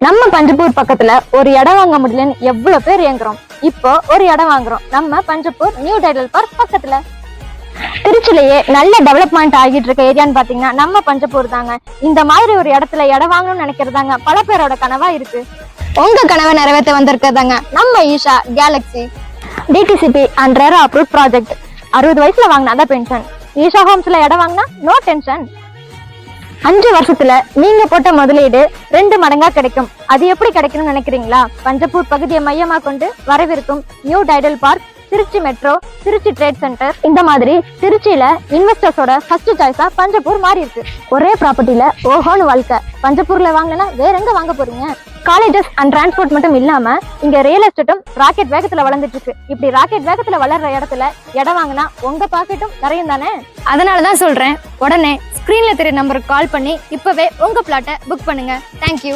நம்ம பஞ்சப்பூர் பக்கத்துல ஒரு இடம் வாங்க முடியலன்னு எவ்வளவு பேர் ஏங்குறோம்? இப்போ ஒரு இடம் வாங்குறோம். நம்ம பஞ்சப்பூர் நியூ டைடல் பார்க் பக்கத்துல. திருச்சிலேயே நல்ல டெவலப்மெண்ட் ஆகிட்டு இருக்க ஏரியான்னு பாத்தீங்கன்னா நம்ம பஞ்சப்பூர் தாங்க. இந்த மாதிரி ஒரு இடத்துல இடம் வாங்கணும்னு நினைக்கிறதாங்க பல பேரோட கனவா இருக்கு. உங்க கனவை நிறைவேற்ற வந்திருக்கிறதாங்க நம்ம Isha galaxy DTCP and RERA approve project அறுபது வயசுல வாங்கினா தான் பென்ஷன் ஈஷா ஹோம்ஸ்ல இடம் வாங்கினா நோ டென்ஷன் அஞ்சு வருஷத்துல நீங்க போட்ட முதலீடு ரெண்டு மடங்கா கிடைக்கும். அது எப்படி கிடைக்கணும்னு நினைக்கிறீங்களா? பஞ்சப்பூர் பகுதியை மையமா கொண்டு வரவிருக்கும் new Tidel park Trichy metro Trichy trade centre இந்த மாதிரி திருச்சியில இன்வெஸ்டர்ஸோட ஃபர்ஸ்ட் சாய்ஸா பஞ்சப்பூர் மாறி இருக்கு. ஒரே ப்ராப்பர்ட்டில ஓஹோன்னு வாழ்க்கை. பஞ்சப்பூர்ல வாங்கினா வேற எங்க வாங்க போறீங்க? காலேஜஸ் அண்ட் டிரான்ஸ்போர்ட் மட்டும் இல்லாம இங்க ரியல் எஸ்டேட்டும் ராக்கெட் வேகத்துல வளர்ந்துட்டு இருக்கு. இப்படி ராக்கெட் வேகத்துல வளர்ற இடத்துல இடம் வாங்கினா உங்க பாக்கெட்டும் நிறையும் தானே அதனாலதான் சொல்றேன். உடனே ஸ்கிரீன்ல தெரிய நம்பருக்கு கால் பண்ணி இப்பவே உங்க பிளாட்டை புக் பண்ணுங்க. தேங்க்யூ